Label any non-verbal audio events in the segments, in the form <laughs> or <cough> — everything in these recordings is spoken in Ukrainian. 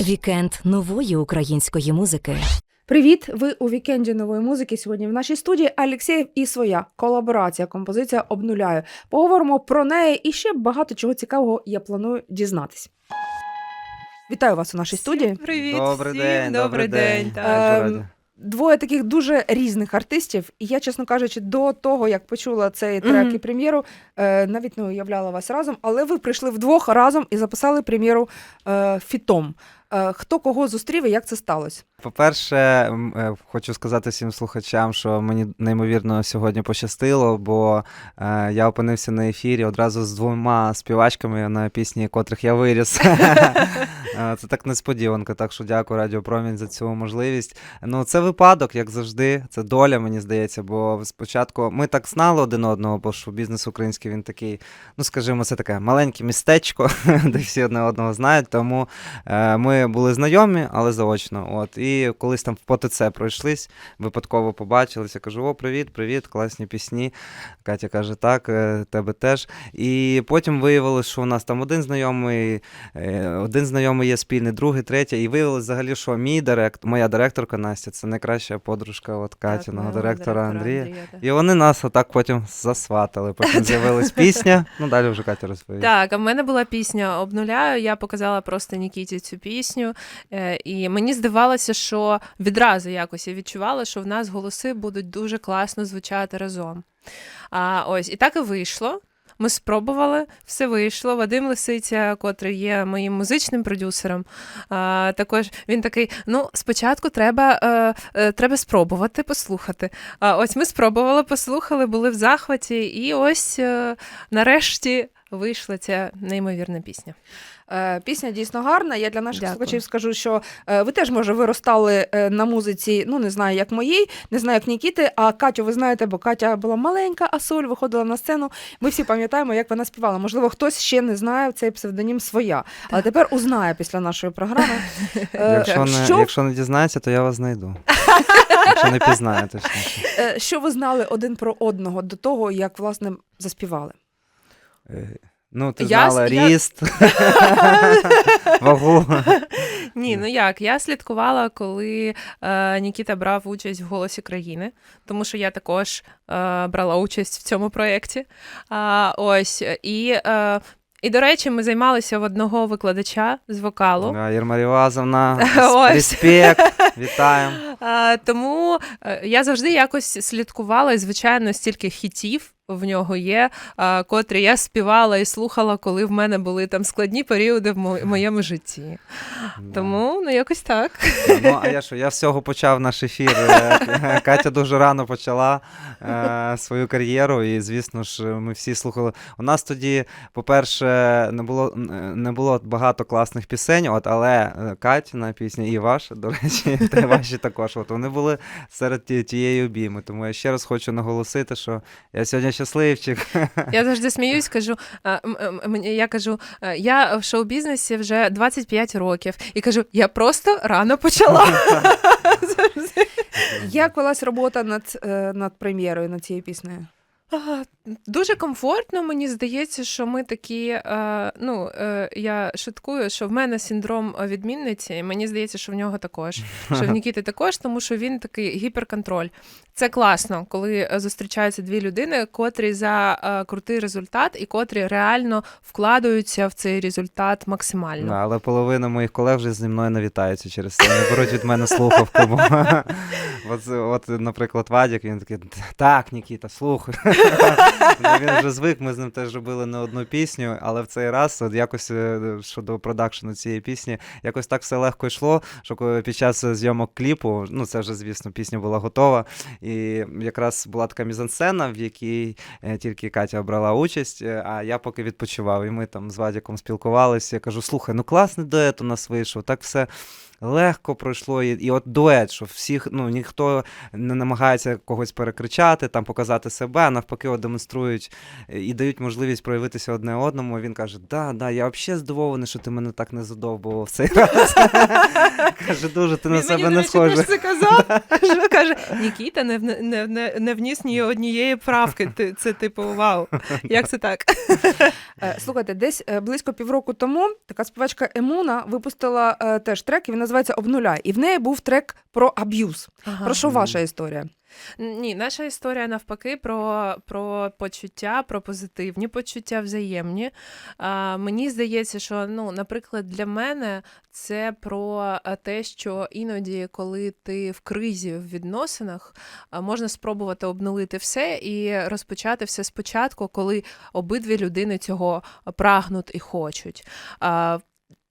Вікенд нової української музики. Привіт! Ви у вікенді нової музики. Сьогодні в нашій студії Алєксєєв і своя колаборація. Композиція обнуляю. Поговоримо про неї і ще багато чого цікавого я планую дізнатись. Вітаю вас у нашій студії. Привіт, Добрий всім, день, добрий день. Е, так. Дуже раді. Двоє таких дуже різних артистів. І я, чесно кажучи, до того як почула цей трек Мгм. і прем'єру, е, навіть не уявляла вас разом, але ви прийшли вдвох разом і записали прем'єру е, фітом. Е, хто кого зустрів і як це сталося? По-перше, е, хочу сказати всім слухачам, що мені неймовірно сьогодні пощастило, бо е, я опинився на ефірі одразу з двома співачками на пісні, котрих я виріс. <laughs> Це так несподіванка, так що дякую Радіо Промінь за цю можливість. Ну, це випадок, як завжди, це доля, мені здається, бо спочатку ми так знали один одного, бо що бізнес український він такий, ну скажімо, це таке маленьке містечко, <laughs> де всі одне одного знають. Тому е, ми були знайомі, але заочно. От і колись там по ТЦ пройшлись, випадково побачилися. Кажу: о, привіт, привіт, класні пісні. Катя каже, так, е, тебе теж. І потім виявилось, що у нас там один знайомий, е, один знайомий є спільний, другий, третій. І виявилось взагалі, що мій директор, моя директорка Настя, це найкраща подружка от Катіного Так, директора мого Андрія. І вони нас отак потім засватали. Потім <laughs> з'явилась пісня. Ну далі вже Катя розповість. Так, а в мене була пісня Обнуляю. Я показала просто Нікіті цю пісню. Е, і мені здавалося, що відразу якось я відчувала, що в нас голоси будуть дуже класно звучати разом. А ось і так і вийшло. Ми спробували, все вийшло. Вадим Лисиця, котрий є моїм музичним продюсером, а, також він такий: ну, спочатку треба, е, е, треба спробувати послухати. А ось ми спробували, послухали, були в захваті, і ось е, нарешті вийшла ця неймовірна пісня. Е, Пісня дійсно гарна. Я для наших Дякую. слухачів скажу, що е, ви теж, може, виростали е, на музиці, ну не знаю, як моїй, не знаю, як Нікіти, а Катю ви знаєте, бо Катя була маленька, а Соль виходила на сцену. Ми всі пам'ятаємо, як вона співала. Можливо, хтось ще не знає цей псевдонім своя, але тепер узнає після нашої програми. <laughs> Якщо не, що, якщо не дізнається, то я вас знайду. Якщо не пізнає, точніше. <laughs> е, що ви знали один про одного до того, як власне заспівали? Е, Ну, ти Я знала я- ріст, <laughs> вагу. Ні, ну як? Я слідкувала, коли е, Нікіта брав участь в голосі країни, тому що я також е, брала участь в цьому проєкті. А, ось і. Е, і, до речі, ми займалися в одного викладача з вокалу. Да, Єрма Рівазовна, <laughs> респект, вітаємо. <laughs> Тому е, я завжди якось слідкувала, і, звичайно, стільки хітів в нього є, котрі я співала і слухала, коли в мене були там складні періоди в моєму житті. Тому ну якось так. Ну, а я що, я з цього почав наш ефір. Е, <laughs> Катя дуже рано почала е, свою кар'єру, і, звісно ж, ми всі слухали. У нас тоді, по-перше, не було, не було багато класних пісень, от, але е, Катіна пісня і ваша, до речі, <laughs> та ваші також. От, вони були серед тієї обійми. Тому я ще раз хочу наголосити, що я сьогодні щасливчик. Я завжди сміюсь, кажу, я кажу, я в шоу-бізнесі вже 25 років, і кажу, я просто рано почала. <laughs> Як велась робота над, е, над прем'єрою над цією піснею? Дуже комфортно, мені здається, що ми такі. Е, ну, е, я шуткую, що в мене синдром відмінниці, і мені здається, що в нього також. Що в <laughs> Нікіти також, тому що він такий гіперконтроль. Це класно, коли е, зустрічаються дві людини, котрі за е, крутий результат і котрі реально вкладаються в цей результат максимально. Да, але половина моїх колег вже зі мною не вітаються через це. Не беруть від мене слухавку. <laughs> От, от, наприклад, Вадік, він такий, так, Нікіта, слухай. <laughs> Ну, він вже звик, ми з ним теж робили не одну пісню, але в цей раз от якось е, щодо продакшену цієї пісні, якось так все легко йшло, що коли під час зйомок кліпу, ну це вже, звісно, пісня була готова. І якраз була така мізансцена, в якій е, тільки Катя брала участь, е, а я поки відпочивав. І ми там з Вадіком спілкувалися. Я кажу: слухай, ну класний дует у нас вийшов, так все легко пройшло. І, і от дует, що всіх, ну ніхто не намагається когось перекричати, там показати себе, а навпаки, от демонструють е, і дають можливість проявитися одне одному. Він каже: Да, да, я взагалі здивований, що ти мене так не задовбував в цей раз. <laughs> Каже, дуже ти на себе не речі, схожий. теж це казав. <laughs> Що каже, Нікіта не, вніс ні однієї правки. Це типу, вау. Як це так? Е, Слухайте, десь е, близько півроку тому така співачка Емуна випустила теж трек, і він називається Обнуляй. І в неї був трек про аб'юз. Про що ваша історія? Ні, наша історія навпаки про, про почуття, про позитивні почуття взаємні. А, мені здається, що ну, наприклад, для мене це про те, що іноді, коли ти в кризі в відносинах, а, можна спробувати обнулити все і розпочати все спочатку, коли обидві людини цього прагнуть і хочуть. А,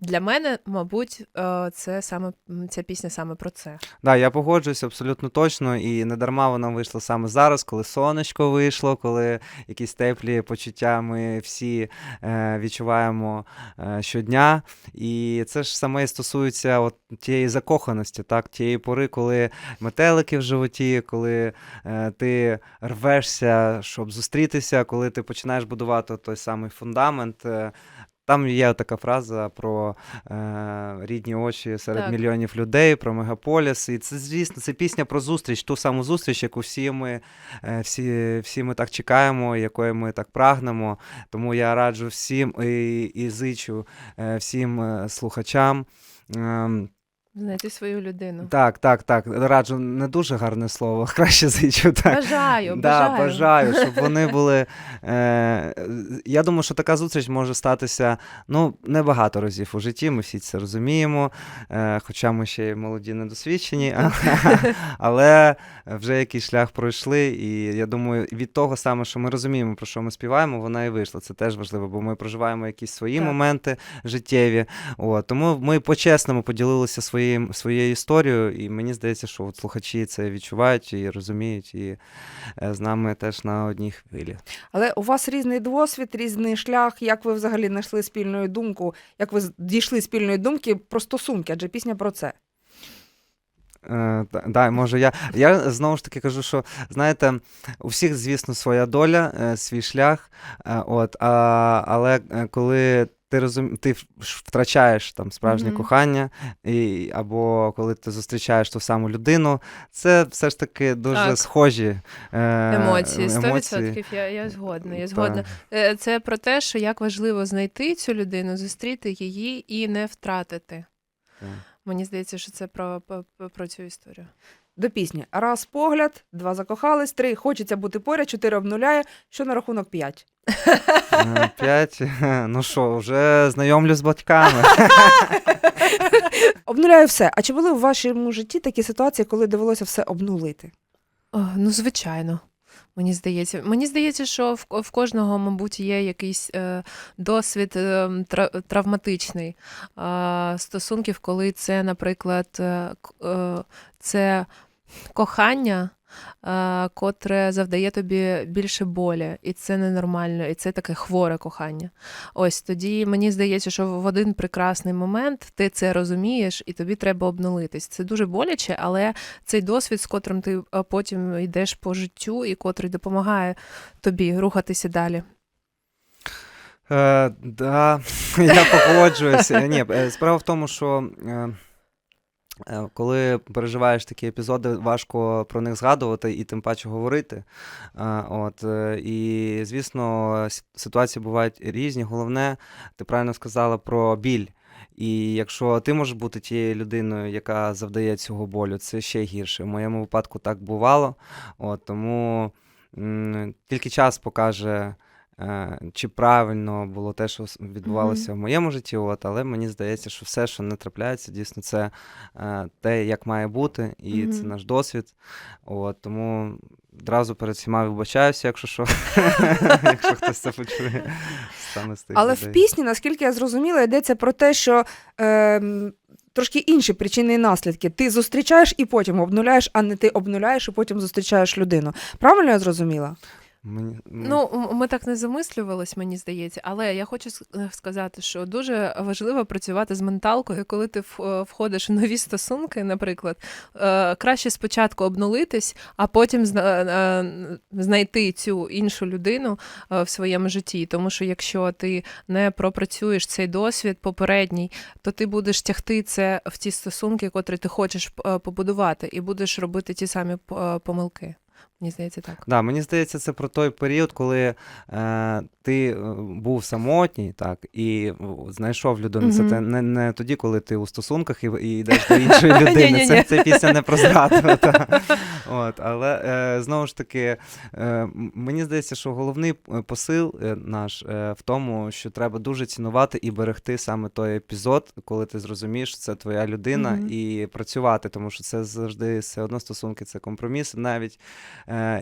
для мене, мабуть, е, це саме ця пісня саме про це. Да, я погоджуюсь абсолютно точно, і не дарма вона вийшла саме зараз, коли сонечко вийшло, коли якісь теплі почуття ми всі е, відчуваємо е, щодня. І це ж саме стосується от тієї закоханості, так, тієї пори, коли метелики в животі, коли е, ти рвешся, щоб зустрітися, коли ти починаєш будувати той самий фундамент. Е, там є така фраза про е, рідні очі серед Так. мільйонів людей, про мегаполіс. І це, звісно, це пісня про зустріч, ту саму зустріч, яку всі ми, е, всі, всі ми так чекаємо, якої ми так прагнемо. Тому я раджу всім і, і зичу е, всім е, слухачам. ем, Знайти свою людину. так, так, так. Раджу не дуже гарне слово, <laughs> краще зичу. Так. Бажаю, Да, бажаю. бажаю, щоб <laughs> вони були. Е, я думаю, що така зустріч може статися ну, небагато разів у житті. Ми всі це розуміємо. Е, хоча ми ще й молоді недосвідчені, <laughs> але вже якийсь шлях пройшли. І я думаю, від того саме, що ми розуміємо, про що ми співаємо, вона і вийшла. Це теж важливо, бо ми проживаємо якісь свої Так. моменти життєві. От, тому ми по-чесному поділилися своїм, своєю історією, і мені здається, що от слухачі це відчувають і розуміють, і е, з нами теж на одній хвилі. Але у вас різний досвід, різний шлях. Як ви взагалі знайшли спільну думку? Як ви дійшли спільної думки про стосунки? Адже пісня про це. Е, да, може, я, я знову ж таки кажу, що знаєте, у всіх, звісно, своя доля, е, свій шлях. От, а, але коли ти розум... ти втрачаєш там справжнє Мгм. кохання, і, або коли ти зустрічаєш ту саму людину, це все ж таки дуже Так. схожі е, Емоції, 100% емоції. я, я згодна. Я згодна. Е, Це про те, що як важливо знайти цю людину, зустріти її і не втратити. Так. Мені здається, що це про, про, про цю історію. До пісні. Раз погляд, два закохались, три хочеться бути поряд, чотири обнуляє. Що на рахунок п'ять? Е, П'ять. <laughs> Ну що, вже знайомлю з батьками. <laughs> Обнуляю все. А чи були у вашому житті такі ситуації, коли довелося все обнулити? О, ну, звичайно. Мені здається, мені здається, що в, в кожного, мабуть, є якийсь е, досвід е, травматичний е, стосунків, коли це, наприклад, е, е, це кохання, е, котре завдає тобі більше болі, і це ненормально, і це таке хворе кохання. Ось тоді мені здається, що в один прекрасний момент ти це розумієш, і тобі треба обнулитись. Це дуже боляче, але цей досвід, з котрим ти е, потім йдеш по життю, і котрий допомагає тобі рухатися далі. Е, да, <laughs> я погоджуюся. Ні, е, справа в тому, що е, коли переживаєш такі епізоди, важко про них згадувати і тим паче говорити. Е, От, е, і, звісно, ситуації бувають різні. Головне, ти правильно сказала про біль. І якщо ти можеш бути тією людиною, яка завдає цього болю, це ще гірше. В моєму випадку так бувало. От, тому м, тільки час покаже. Е, Чи правильно було те, що відбувалося в моєму житті, от, але мені здається, що все, що не трапляється, дійсно, це е, те, як має бути, і це наш досвід. От, тому одразу перед всіма вибачаюся, якщо що, <laughs> якщо хтось це почує. Саме з тих Але в пісні, наскільки я зрозуміла, йдеться про те, що ем, трошки інші причини і наслідки. Ти зустрічаєш і потім обнуляєш, а не ти обнуляєш і потім зустрічаєш людину. Правильно я зрозуміла? Мені, Ну, ми так не замислювались, мені здається, але я хочу е, сказати, що дуже важливо працювати з менталкою, коли ти е, входиш в нові стосунки, наприклад, е, краще спочатку обнулитись, а потім знайти цю іншу людину в своєму житті. Тому що якщо ти не пропрацюєш цей досвід попередній, то ти будеш тягти це в ті стосунки, котрі ти хочеш побудувати, і будеш робити ті самі помилки. Мені здається, так. Да, мені здається, це про той період, коли е, ти е, був самотній, так, і знайшов людину. Це Мгм. те, не, не тоді, коли ти у стосунках і, і йдеш до іншої <laughs> людини. Ні-ні-ні. Це, це пісня не про зраду. <laughs> та. От, але е, знову ж таки, е, м- мені здається, що головний е, посил е, наш е, в тому, що треба дуже цінувати і берегти саме той епізод, коли ти зрозумієш, що це твоя людина, Мгм. і працювати, тому що це завжди все одно стосунки, це компроміс. Навіть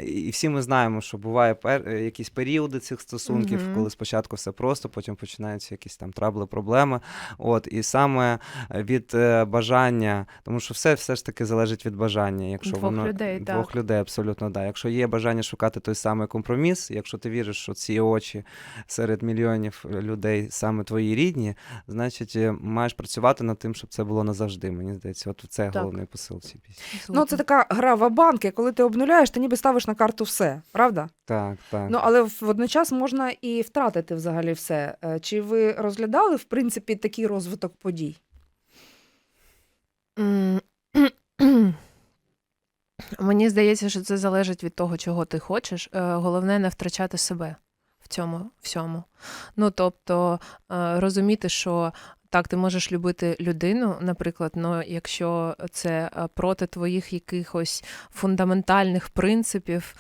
і всі ми знаємо, що буває пер... е, якісь періоди цих стосунків, Мгм. коли спочатку все просто, потім починаються якісь там трабли, проблеми. От, і саме від е, бажання, тому що все все ж таки залежить від бажання. Якщо Двох воно людей, двох так. людей, абсолютно да. Якщо є бажання шукати той самий компроміс, якщо ти віриш, що ці очі серед мільйонів людей саме твої рідні, значить е, маєш працювати над тим, щоб це було назавжди. Мені здається, от це Так. головний посил в цій пісні. Ну, це така гра в банки, коли ти обнуляєш, ти ніби ставиш на карту все, правда? Так, так. Ну, але водночас можна і втратити взагалі все. Е, Чи ви розглядали, в принципі, такий розвиток подій? <clears throat> Мені здається, що це залежить від того, чого ти хочеш. Е, Головне не втрачати себе в цьому всьому. Ну тобто е, розуміти, що так, ти можеш любити людину, наприклад, але якщо це е, проти твоїх якихось фундаментальних принципів,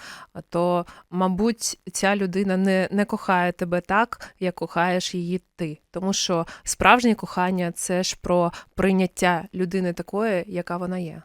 то, мабуть, ця людина не, не кохає тебе так, як кохаєш її ти. Тому що справжнє кохання це ж про прийняття людини такої, яка вона є.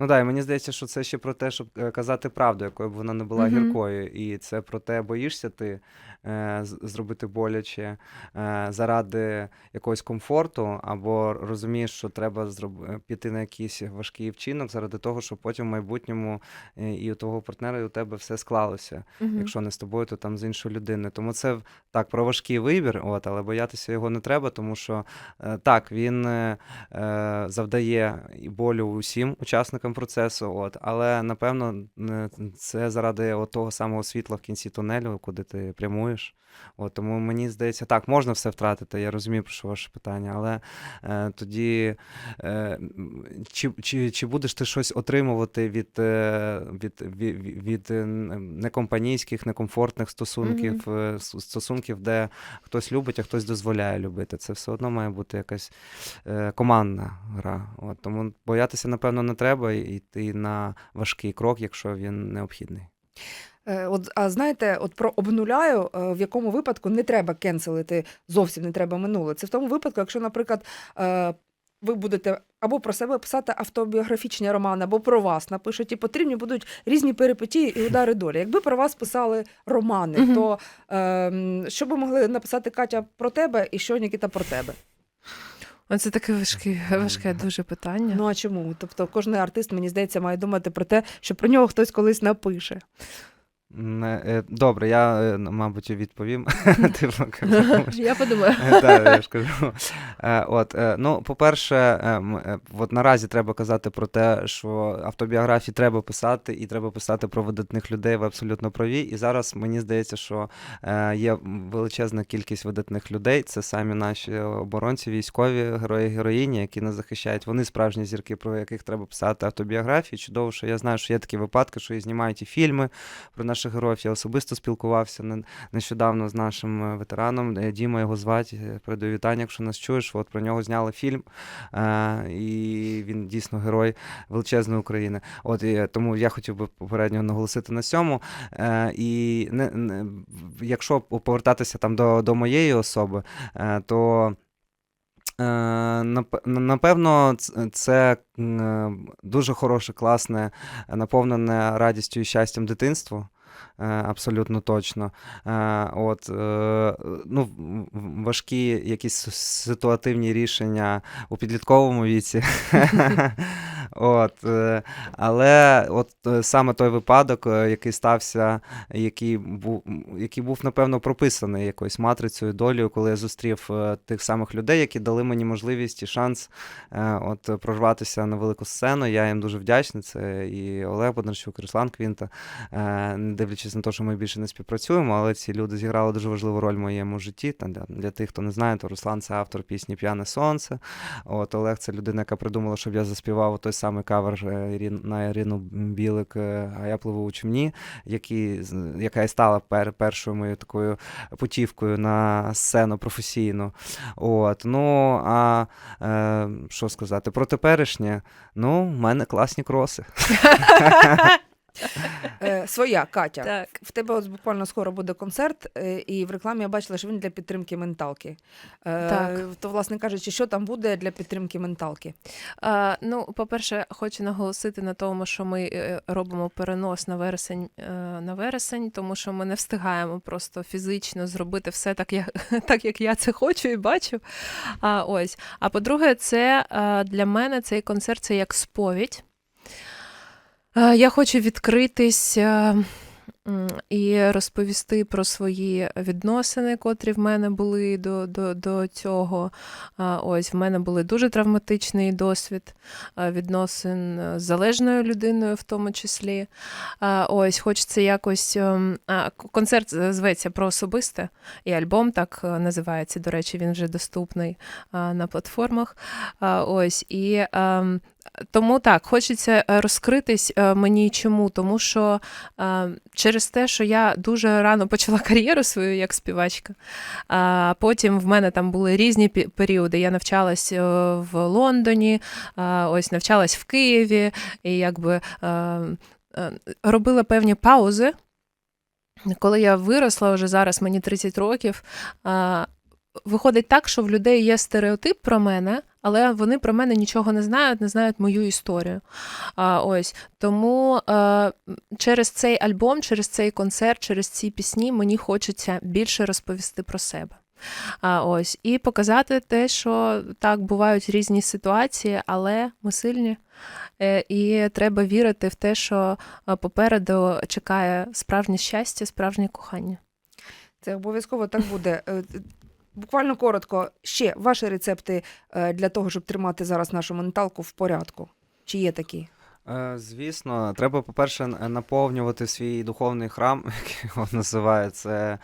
Ну так, і мені здається, що це ще про те, щоб е, казати правду, якою б вона не була Мгм. гіркою. І це про те, боїшся ти е, з- зробити боляче е, заради якогось комфорту, або розумієш, що треба зроб... е, піти на якийсь важкий вчинок заради того, щоб потім в майбутньому е, і у твого партнера, і у тебе все склалося. Якщо не з тобою, то там з іншою людиною. Тому це так про важкий вибір, от, але боятися його не треба, тому що е, так, він е, е, завдає і болю усім учасникам процесу, от, але напевно це заради от того самого світла в кінці тунелю, куди ти прямуєш. От, тому мені здається, так, можна все втратити, я розумію, про що ваше питання, але е, тоді е, чи, чи, чи будеш ти щось отримувати від, е, від, від, від е, некомпанійських, некомфортних стосунків, е, с- стосунків, де хтось любить, а хтось дозволяє любити. Це все одно має бути якась е, командна гра. От, тому боятися, напевно, не треба і йти на важкий крок, якщо він необхідний. Е, От, а знаєте, от про обнуляю, е, в якому випадку не треба кенселити, зовсім не треба минуле. Це в тому випадку, якщо, наприклад, е, ви будете або про себе писати автобіографічні романи, або про вас напишуть, і потрібні будуть різні перипетії і удари долі. Якби про вас писали романи, то е, що би могли написати Катя про тебе і що Нікіта про тебе? Оце таке важке, важке дуже питання. Ну а чому? Тобто кожен артист, мені здається, має думати про те, що про нього хтось колись напише. Е, Добре, я, е, мабуть, відповім. <laughs> <laughs> Типу, <laughs> Я подумаю. Так, я. Е, От, ну, по-перше, от наразі треба казати про те, що автобіографії треба писати, і треба писати про видатних людей, ви абсолютно праві. І зараз мені здається, що є величезна кількість видатних людей. Це самі наші оборонці, військові, герої, героїні, які нас захищають. Вони справжні зірки, про яких треба писати автобіографії. Чудово, що я знаю, що є такі випадки, що і знімають і фільми про наших героїв. Я особисто спілкувався не- нещодавно з нашим е, ветераном. е, Діма його звати. е, Передаю вітання, якщо нас чуєш. От про нього зняли фільм, і він дійсно герой величезної України. От і тому я хотів би попередньо наголосити на цьому. І не, не, якщо повертатися там до, до моєї особи, то. Напевно, це дуже хороше, класне, наповнене радістю і щастям дитинство. Е, абсолютно точно. Е, От, е, ну, важкі якісь ситуативні рішення у підлітковому віці. <laughs> От, е, але от е, саме той випадок, е, який стався, який був, який був напевно прописаний якоюсь матрицею долею, коли я зустрів тих самих людей, які дали мені можливість і шанс от прорватися на велику сцену. Я їм дуже вдячний. Це і Олег Бондарчук, і Руслан Квінта. Дивлячись на те, що ми більше не співпрацюємо, але ці люди зіграли дуже важливу роль в моєму житті. Там для, для тих, хто не знає, то Руслан це автор пісні П'яне сонце. От Олег це людина, яка придумала, щоб я заспівав той самий кавер е, на Ірину Білик, е, а я пливу у човні, який, яка і стала пер, першою моєю такою путівкою на сцену професійну. От, ну, а е, що сказати, про теперішнє, ну, в мене класні кроси. <laughs> <laughs> <laughs> Е, своя Катя. Так. В тебе от буквально скоро буде концерт, е, і в рекламі я бачила, що він для підтримки менталки. Е, Так. То, власне кажучи, що там буде для підтримки менталки? А, ну, по-перше, хочу наголосити на тому, що ми е, робимо перенос на вересень е, на вересень, тому що ми не встигаємо просто фізично зробити все так, як, <laughs> так, як я це хочу і бачу. А, ось. а по-друге, це е, для мене цей концерт це як сповідь. Е, Я хочу відкритись е, і розповісти про свої відносини, котрі в мене були до, до, до цього. Ось в мене були дуже травматичний досвід відносин е, з залежною людиною, в тому числі. Ось хочеться якось. ем, Концерт е, зветься про особисте, і альбом так е, називається. До речі, він вже доступний на платформах. Ось і. Тому так, хочеться е, розкритись е, мені чому? Тому що е, через те, що я дуже рано почала <laughs> кар'єру свою як співачка, а потім в мене там були різні періоди. Я навчалась в Лондоні, ось навчалась в Києві, і якби робила певні паузи. Коли я виросла, вже зараз мені 30 років. Виходить так, що в людей є стереотип про мене, але вони про мене нічого не знають, не знають мою історію. А, ось тому е, через цей альбом, через цей концерт, через ці пісні мені хочеться більше розповісти про себе. А, ось, і показати те, що так бувають різні ситуації, але ми сильні. Е, І треба вірити в те, що е, попереду чекає справжнє щастя, справжнє кохання. Це обов'язково так буде. Буквально коротко, ще ваші рецепти е, для того, щоб тримати зараз нашу менталку в порядку. Чи є такі? Е, Звісно, треба, по-перше, наповнювати свій духовний храм, <laughs> який його називає, це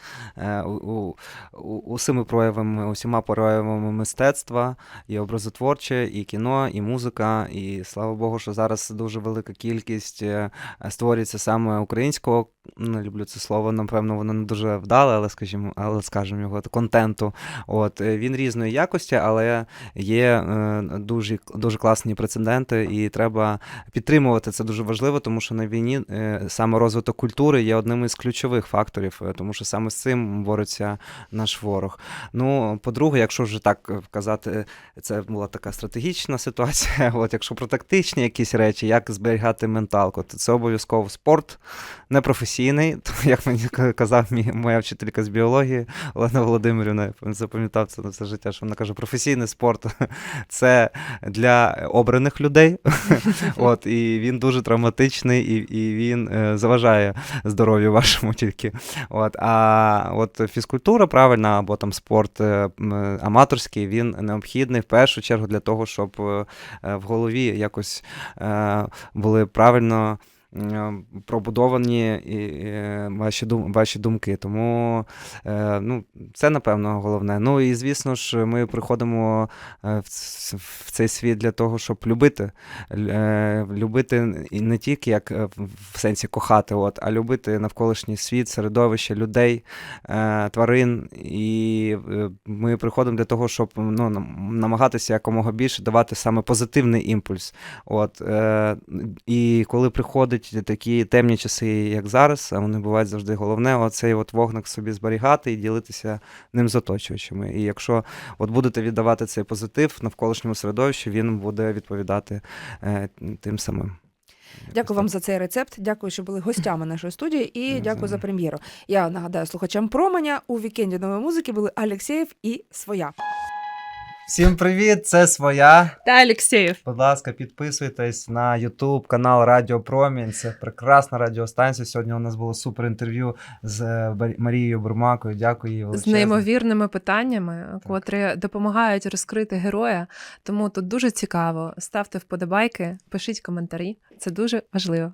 усіми проявами, усіма проявами мистецтва, і образотворче, і кіно, і музика. І слава Богу, що зараз дуже велика кількість е, створюється саме українського. Не люблю це слово, напевно, воно не дуже вдале, але скажімо, але скажімо його контенту. От е, він різної якості, але є дуже, дуже класні прецеденти, і треба підтримувати це дуже важливо, тому що на війні е, саме розвиток культури є одним із ключових факторів, е, тому що саме з цим бореться наш ворог. Ну, по-друге, якщо вже так е, казати, це була така стратегічна ситуація. <laughs> От якщо про тактичні якісь речі, як зберігати менталку, то це обов'язково спорт непрофесійний. <laughs> То, як мені казав мій, моя вчителька з біології Олена Володимирівна, я запам'ятав це на все життя, що вона каже, професійний спорт <laughs> це для обраних людей. От, і він дуже травматичний, і, і він е, заважає здоров'ю вашому тільки. От, а от фізкультура правильна, або там спорт е, аматорський, він необхідний в першу чергу для того, щоб е, в голові якось були правильно. Пробудовані е, ваші, ваші думки. Тому е, ну, це, напевно, головне. Ну і звісно ж, ми приходимо е, в, цей світ для того, щоб любити. Любити і не тільки як в- сенсі кохати, от, а любити навколишній світ, середовище, людей, тварин. І ми приходимо для того, щоб ну, намагатися якомога більше давати саме позитивний імпульс. От, і коли приходять такі темні часи, як зараз, а вони бувають завжди головне, оцей от вогник собі зберігати і ділитися ним з оточуючими. І якщо от будете віддавати цей позитив навколишньому середовищу, він буде відповідати е, тим самим. Дякую вам за цей рецепт. Дякую, що були гостями нашої студії, і Не дякую за прем'єру. Я нагадаю слухачам променя у вікенді нової музики були Алєксєєв і своя. Всім привіт! Це своя. Та Олексєєв. Будь ласка, підписуйтесь на YouTube канал Радіо Промінь. Це прекрасна радіостанція. Сьогодні у нас було супер інтерв'ю з е, Марією Бурмакою. Дякую їй З неймовірними питаннями, котрі допомагають розкрити героя. Тому тут дуже цікаво. Ставте вподобайки, пишіть коментарі. Це дуже важливо.